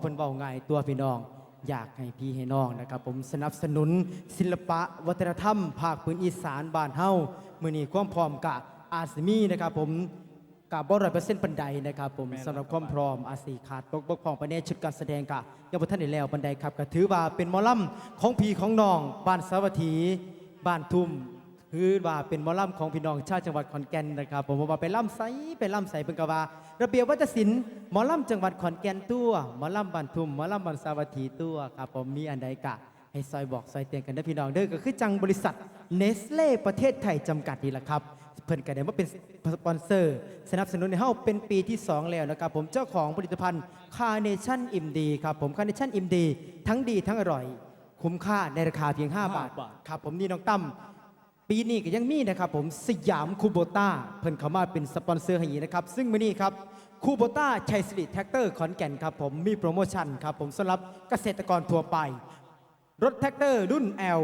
เพิ่นเว้าง่ายตัวพี่น้อง อยากให้พี่ให้น้องนะครับ ผมสนับสนุนศิลปะวัฒนธรรม ภาคพื้นอีสานบ้านเฮามื้อนี้ความพร้อมกะอาจสิมีนะครับ ผมกับบ่ร้อยเปอร์เซ็นต์ปันใดนะครับ ผมแม่นสำหรับความพร้อมอาจสิขาดตกบกพร่องไปในชุดการแสดงกะยังบ่ทันได้แล้วปันใดครับก็ถือว่าเป็นหมอลำของพี่ของน้องบ้านสาวัตถีบ้านทุ่ม คือว่าเป็นมอล่ำของพี่น้องชาวจังหวัดขอนแก่นนะครับผมว่าไปล่ำไสไปล่ำไสเพิ่นกว่า ระเบียบวัฒนศิลป์หมอลำจังหวัดขอนแก่นตัวหมอล่ำบ้านทุมหมอล่ำบ้านสาวัตถีตัวครับผมมีอันใดกะ ให้ซอยบอกซอยเตือนกันได้พี่น้องเด้อก็คือจังบริษัทเนสเล่ประเทศไทยจำกัดนี่แหละครับเพิ่นก็ได้มาเป็นสปอนเซอร์ สนับสนุนในเฮาเป็นปีที่ 2 แล้วนะครับผมเจ้าของผลิตภัณฑ์คาเนชั่นอิมดีครับผมคาเนชั่นอิมดีทั้งดีทั้งอร่อย คุ้มค่าในราคาเพียง 5 บาบาทครับผมนี่น้องตั้ม ปีนี้ก็ยังมีนะครับผมสยามคูโบต้าเพิ่นเข้ามาเป็นสปอนเซอร์ให้นะครับ ซึ่งมื้อนี้ครับคูโบต้าชัยสิริแท็กเตอร์ขอนแก่นครับผมมีโปรโมชั่นครับผมสำหรับเกษตรกรทั่วไป รถแท็กเตอร์รุ่น L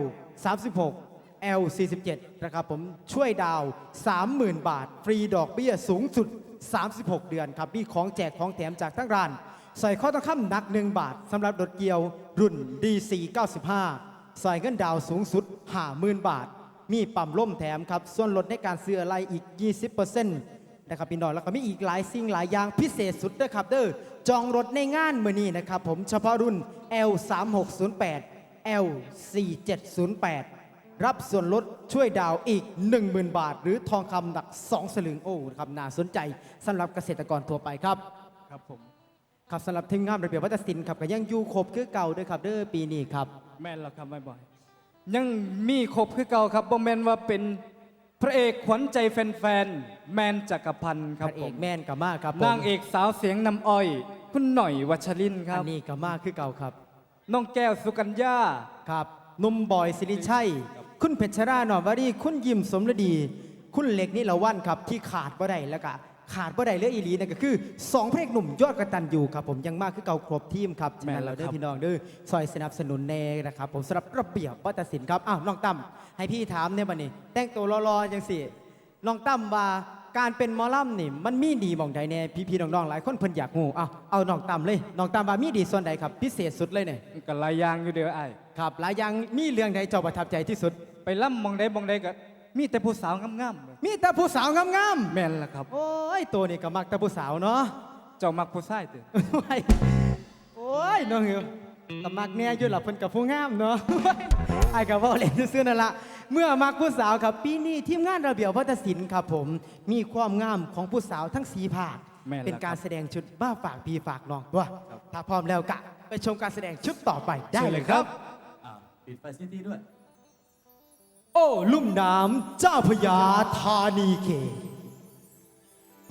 36 L 47นะครับผมช่วยดาว 30,000 บาท ฟรีดอกเบี้ยสูงสุด 36 เดือนครับมีของแจกของแถมจากทั้งร้านใส่ข้อต้องคำหนัก 1 บาทสำหรับรถเกียวรุ่น DC 95ใส่เงินดาวสูงสุด 50,000 บาท มีปั๊มล่มแถมครับ ส่วนลดในการซื้ออะไรอีก 20%นะครับพี่น้องแล้วก็มีอีกหลายสิ่งหลายอย่างพิเศษสุดเด้อครับเด้อจองรถในงานมือนี้นะครับผมเฉพาะรุ่น L 3608 L 4708 รับส่วนลดช่วยดาวอีก 10,000 บาท หรือทองคำหนัก 2 สลึงโอ้ครับน่าสนใจสำหรับเกษตรกรทั่วไปครับ ครับผมครับสำหรับทีมงานระเบียบวัฒนศิลป์ครับก็ยังอยู่ครบคือเก่าด้วยครับเด้อปีนี้ครับ แม่นแล้วครับไม่บ่อยๆ ยังมีครบคือเก่าครับบ่แม่นว่าเป็นพระเอกขวัญใจแฟนๆ แมนจักรพันธ์คพรับระเอผกมแม่นกับมากครับผมนางเอกสาวเสียงน้ำอ้อย คุณหน่อยวัชรินทร์คอัรับ นนี้กับมากคือเก่าครับ น้องแก้วสุกัญญา ครับหนุ่มบอยสิริชัย คุณเพชรราหนอมวารีคุณยิมสมฤดี คุณเล็กนี่ละวันครับที่ขาดบ่ได้แล้วก็ ขาดบ่ได้เหลืออีหลีนั่นก็คือสองเพลงหนุ่มยอดกระตันอยู่ครับผมยังมากคือเก่าครบทีมครับฉะนั้นเราเด้อพี่น้องเด้อซอยสนับสนุนแน่นะครับผมสำหรับระเบียบวัฒนศิลป์ครับอ้าวน้องตั้มให้พี่ถามเนี่ยบัดนี้ แต่งตัวรอๆจังสิน้องตั้มว่าการเป็นหมอลำนี่มันมีดีหมองใดแน่พี่ๆน้องๆหลายคนเพิ่นอยากงูอ้าวเอาน้องตั้มเลยน้องตั้มว่ามีดีส่วนใดครับ พิเศษสุดเลยเนี่ยกับลายยางอยู่เดียวไอ้ายครับหลายอย่างมีเรื่องใดเจ้าประทับใจที่สุด ไปล่ำมองใดมองใดก็ มีแต่ผู้สาวงามมีแต่ผู้สาวงามๆแม่นละครับ ๆโอ้ยตัวนี้ก็มักแต่ผู้สาวเนาะ เจ้ามักผู้ชายติโอ้ยโอ้ยน้องหิวก็มักเนี่ยอยู่หลับเพิ่นกับผู้งามเนาะ ไอ้กับว่าเล่นซื่อๆนั่นละเมื่อมักผู้สาวครับปีนี้ทีมงานระเบียบวัฒนศิลป์ครับผม มีความงามของผู้สาวทั้งสีภาคแม่นแล้ว เป็นการครับแสดงชุดบ้าฝากพี่ฝากน้องตัวถ้าพร้อมแล้วกะ ไปชมการแสดงชุดต่อไปได้เลยครับ อ่าปิดไฟซิตี้ด้วย โอ้ลุ่มน้ำเจ้าพยาธานีเขต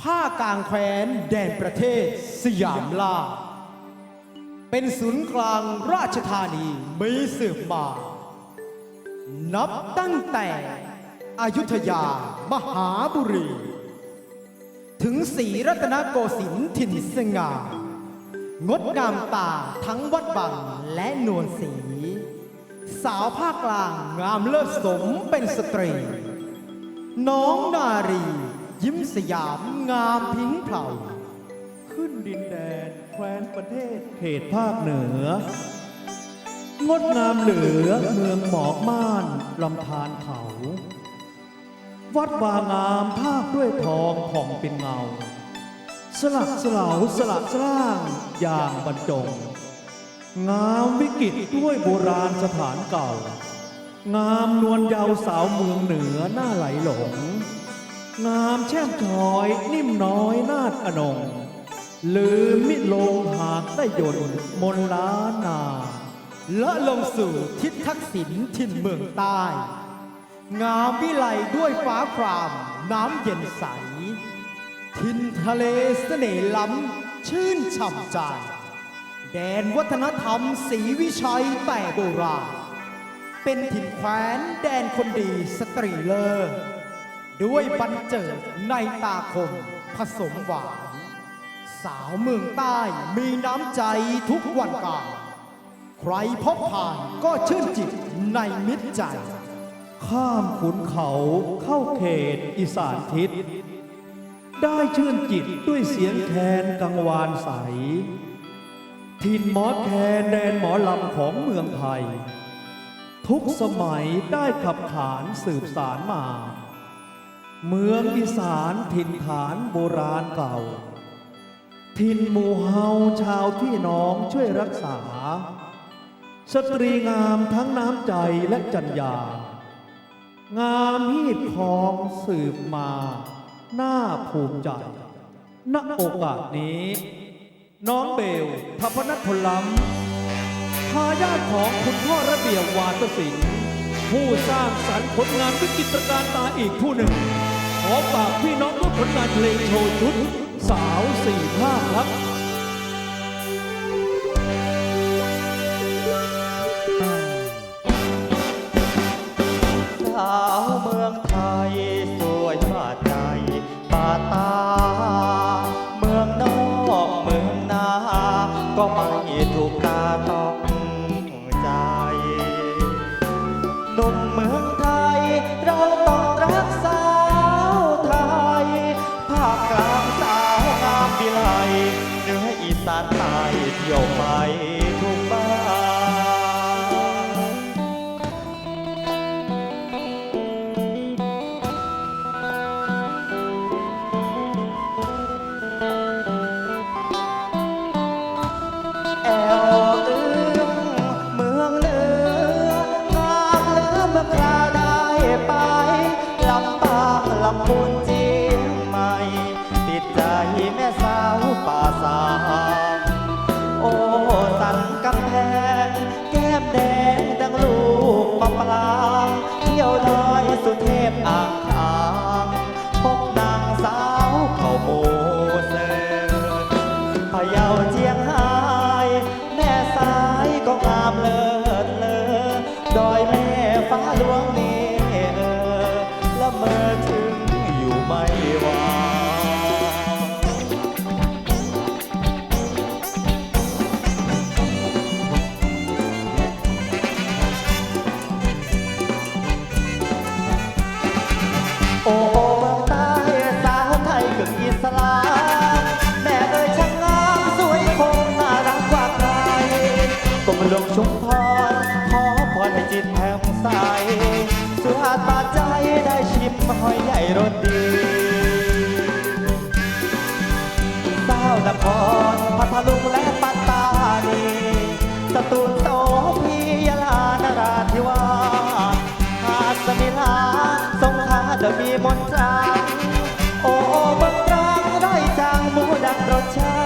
ผ้ากลางแคว้นแดนประเทศสยามล่า เป็นศูนย์กลางราชธานีมีสืบมา นับตั้งแต่อายุทยามหาบุรี ถึงศรีรัตนโกสินทร์ถิ่นสง่างดงามตาทั้งวัดบังและนวลสี สาวภาคกลางงามเลิศสมเป็นสตรี น้องนารี ยิ้มสยามงามพิงเผาขึ้นดินแดนแคว้นประเทศเขตภาคเหนือ งดงามเหลือเมืองหมอกม่านลำธารเขา วัดวางามภาคด้วยทองผ่องเป็นเงา สลักสลาวสลักสร้างอย่างบรรจง งามวิกิตด้วยโบราณสถานเก่า งามนวลเยาวสาวเมืองเหนือหน้าไหลหลง งามแช่มช้อยนิ่มน้อยนาดอนง ลืมมิลงหากได้ยนมนล้านนาและลงสู่ทิศทักษิณถิ่นเมืองใต้ งามวิไลด้วยฟ้าครามน้ำเย็นใส ทินทะเลเสน่ห์ล้ำชื่นฉ่ำใจ แดนวัฒนธรรมศรีวิชัยแต่โบราณ เป็นถิ่นแคว้นแดนคนดีสตรีเลิศด้วยบันเจิดในตาคมผสมหวาน สาวเมืองใต้มีน้ำใจทุกวันกาใครพบผ่านก็ชื่นจิตในมิตรใจ ข้ามขุนเขาเข้าเขตอีสานทิศ ได้ชื่นจิตด้วยเสียงแคนกังวานใส ถิ่นหมอแคนแดนหมอลำของเมืองไทย ทุกสมัยได้ขับขานสืบสารมา เมืองอีสานถิ่นฐานโบราณเก่าถิ่นหมู่เฮาชาวพี่น้องช่วยรักษา สตรีงามทั้งน้ำใจและจัญญา งามฮีดคองสืบมาน่าภูมิใจณโอกาสนี้ น้องเบลทัพนัทพลล้ำทายาทของคุณพ่อระเบียบวาทศิลป์ผู้สร้างสรรค์ผลงานวิจิตรการตาอีกผู้หนึ่ง ขอฝากพี่น้องด้วยผลงานเพลงโชว์ชุด สาวสี่ภาคครับ ไม่ถูก สุเทพอ่างขาง หอยใหญ่รสดีสาวนครพัทลุงและปัตตานีสตูลโสพียาลานราธิวาสหาดสมิลาสงขลาเดอะมีมนตราโอ้เมืองตรังได้จางหมูดังรสชา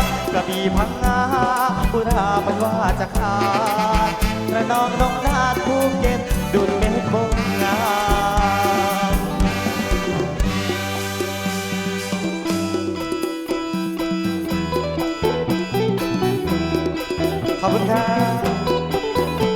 ติกระบี่พังงาบุรามันว่าจะขาดระนองนองนาดภูเก็ตดุดเม ขอบคุณครับ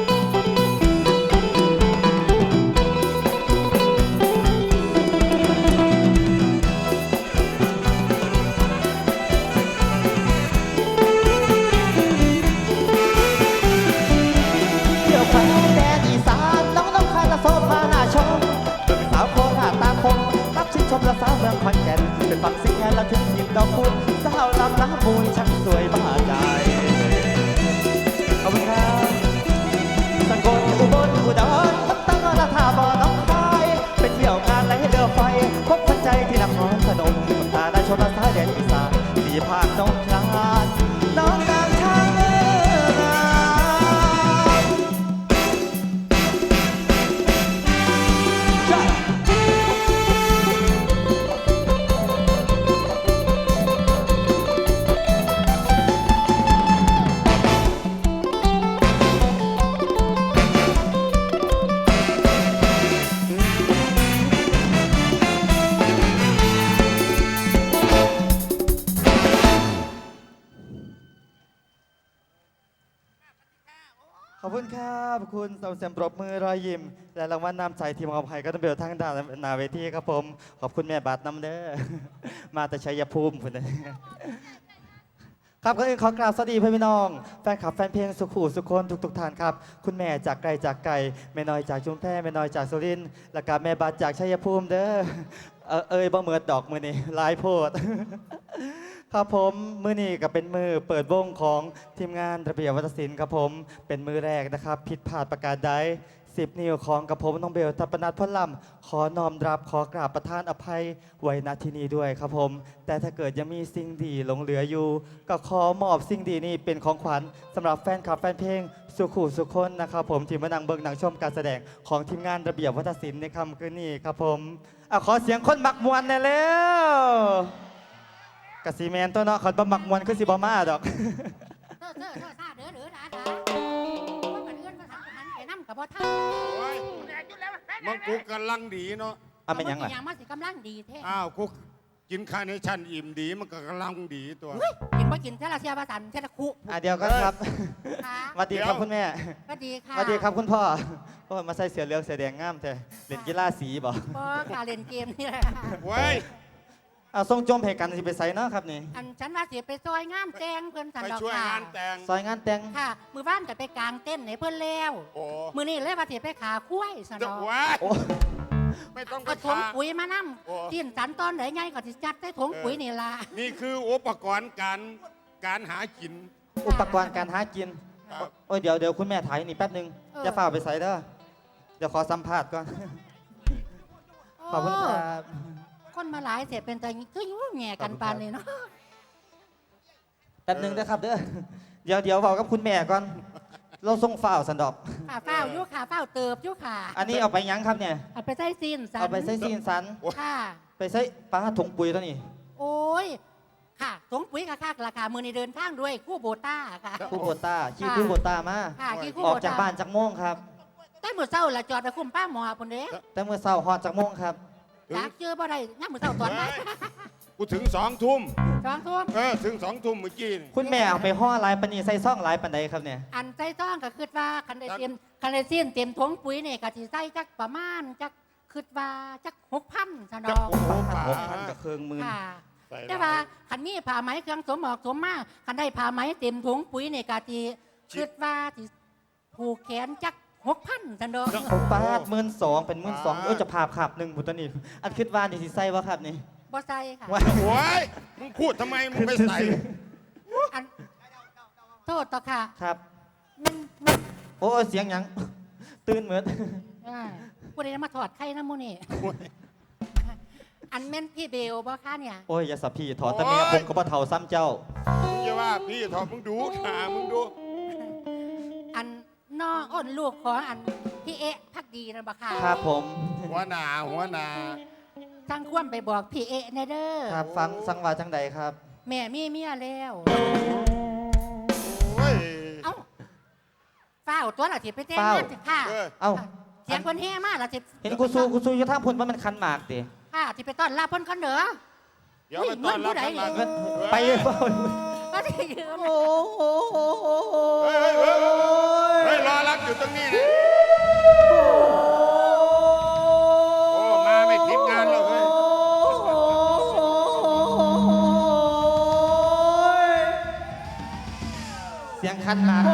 เที่ยวไปแดนอีสานน้องน้องคายและโซฟาหน้าชมเป็นสาวโคราชตาคมรับชื่นชมละสาวเมืองขอนแก่นเป็นฝั่งสิงแหและถึงยินดอกคุณสาวลำน้ำมูลช่างสวย คุณสำเสียงปรบมือรอยยิ้ม และรางวัลนำใจทีมของไผ่ก็ต้องเบลทั้งดานหนาเวทีครับผม ขอบคุณแม่บาทน้ำเด้อ มาแต่ชัยภูมิคุณครับก็อื่นขอกราบสวัสดีพี่น้อง แฟนคลับแฟนเพลงสุขุสุขคนทุกๆท่านครับ คุณแม่จากไกลจากไกลแม่น้อยจากชุมแพแม่น้อยจากสุรินทร์และกับแม่บาทจากชัยภูมิเด้อเอ้ยบ่เหมือดดอกมือนี่ลายโพด ครับผมมือนี้ก็เป็นมือเปิดวงของทีมงานระเบียบวัฒนศิลป์ครับผมเป็นมือแรกนะครับ ผิดพลาดประการใดสิบนิ้วของกับผมน้องเบลทัปนัทพลลำขอน้อมรับขอกราบประทานอภัยไว้ณที่นี้ด้วยครับผม แต่ถ้าเกิดยังมีสิ่งดีหลงเหลืออยู่ ก็ขอมอบสิ่งดีนี้เป็นของขวัญสำหรับแฟนคลับแฟนเพลงสุขุสุขคนนะครับผมที่มานังเบิงหนังชมการแสดงของทีมงานระเบียบวัฒนศิลป์ในค่ำคืนนี้ครับผมอขอเสียงคนมักมวนหน่อยเร็ว กะสีแมนตัวเนาะเขาบ่มักมวนคือสิบ่มาดอกเด้อเด้อเด้อซาเด้อเด้อดาดาว่ามันเอื้อนมันหันหันไปนำกับบ่ทันโอ้ยมังกูกำลังดีเนาะ อะเป็นหยังล่ะล่ะยังมาสิกำลังดีแท้อ้าวกูกินคาร์เนชั่นอิ่มดีมันก็กำลังดีตัว เฮ้ยกินบ่กินเท่าละเสียว่าสันเท่าละคุอะเดียวกันครับค่ะสวัสดีครับคุณแม่ก็ดีค่ะสวัสดีครับคุณพ่อโอ้ยมาใส่เสื้อเหลืองเสื้อแดงงามแท้เล่นกีฬาสีบ่บ่ค่ะเล่นเกมนี่แหละ เว้ย อะส่งจมให้กันสิไปใส่เนาะครับนี่อันฉันว่าสิไปซอยงามแจงเพิ่นสันไปดอกช่วยค่ะงานแต่ง ซอยงานแต่งค่ะ มือบ้านก็ไปกางเต้นท์ให้เพิ่นแล้วโอ้มื้อนี้เลยว่าสิไปขาคุ้ยสันเดี๋ดยวอกเว้ยโอ้ ไม่ต้องไปก็ถงพาปุ๋ยมานํโอ้ ที่สันตอนไหนไงก็สิจัดใส่ถงปุ๋ยนี่ล่ะ นี่คืออุปกรณ์การการหากิน อุปกรณ์การหากิน ครับ โอ้ยเดี๋ยวเดี๋ยวคุณแม่ถ่ายนี่แป๊บหนึงเออ จะฝ่ากไปใส่เด้อเดี๋ยวขอสัมภาษณ์ก่อน ขอบคุณครับ คนมาหลายเสียเป็นแต่คืออยู่แง่กันปานนี้เนาะแป๊บหนึงเด้อครับเด้อ เดี๋ยวเดี๋ยวบอกกับคุณแม่ก่อน เราส่งฝ่าวสันดอกค่ะเฝ้าอยู่ค่ะเฝ้าเติบอยู่ค่ะอันนี้เอาไปยังครับเนี่ย เอาไปใส่ซีนสันเอาไปใส่ซีนสัน ค่ะ ไปใส่ปลาถุงปุ๋ยตัวนี้โอ้ย ค่ะถงปุ๋ยค่ะค่ะราคามือในเดินทางด้วยคู่โบต้าค่ะ คู่โบต้าขี่ค่ะคู่โบต้ามา ค่ะกี่คู่อโบอกจากต้าบ้านจากโมงครับ แต่มือเศร้าละจอดไปคุมป้าหมอพุ่นเด้แต่เมื่อเช้าฮอดจากโมงครับ ถึงอยากเจอบ่ได้งั้นมือเศร้าตอนไหนเฮ้ยกูถึงสองทุ่มสองทุ่มเออถึงสองทุ่มเมื่อกี้นี่คุณแม่เอาไปห่อลายปานนีใส่ซ่องลายปันใดครับเนี่ย อันใจต้องก็คิดว่าคันได้เต็มคันได้ซีนเต็มถงปุ๋ยเนี่ยก็สิใส่จักประมาณจักคิดว่าจักหกพันซะจะเนาะโอ้โหป่าหกพันกับเครื่องมือค่ะใส่แต่ว่าคันมีผ้าไหมเครื่องสวมหมอกสวมมาคันได้ผ้าไหมเต็มถุงปุ๋ยเนี่ยกะทีคิดว่าที่ผูกแขนจัก หกพันสันดอกเขาปาดหมื่นสองเป็นหมื่นสองเออจะพาบขับหนึ่งบุตรนี่อันคิดว่านี่สิใส่วะครับนี่บ่ใส่ค่ะว่าโอ้ยมึงพูดทำไมมึงไม่ใส่อันโทษต่อค่ะครับมันมันโอ้เสียงหยัง ตื่นเหมือนอ่าผู้ใดมาถอดไข่น้ำมูนี่อันแม่นพี่เบลบ่คะเนี่ยโอ้ยอย่าสับพี่ถอดตะเมียผมก็บ่เท่าซ้ำเจ้ามึงจะว่าพี่ทอมึงดูหามึงดูอันน้ องอ้นลูกของอันพี่เอ๊ะพักดีนะบ่ค่ะครับผม หัวหน้าหัวหน้าทั้งควรไปบอกพี่เอ๊ะแน่เด้อครับฟังสังวาจังใดครับ แม่มีเมียแล้ว โอ้ย เอ้าเฝ้าวตัวละสิไปแจ้งเฝ้างานสิค่ะเออ เอ้า เสียงคนแห่มากละสิเห็นกูสู้กูสู้อยู่ทางพุ่นว่ามันคันหมากติค่ะสิไปต้อนรับเพิ่นกันเด้อ เดี๋ยวไปต้อนรับเฮ้ยกันเงิมานผู้ใดไปเฝ้าก็สิยืมโอ้โห เ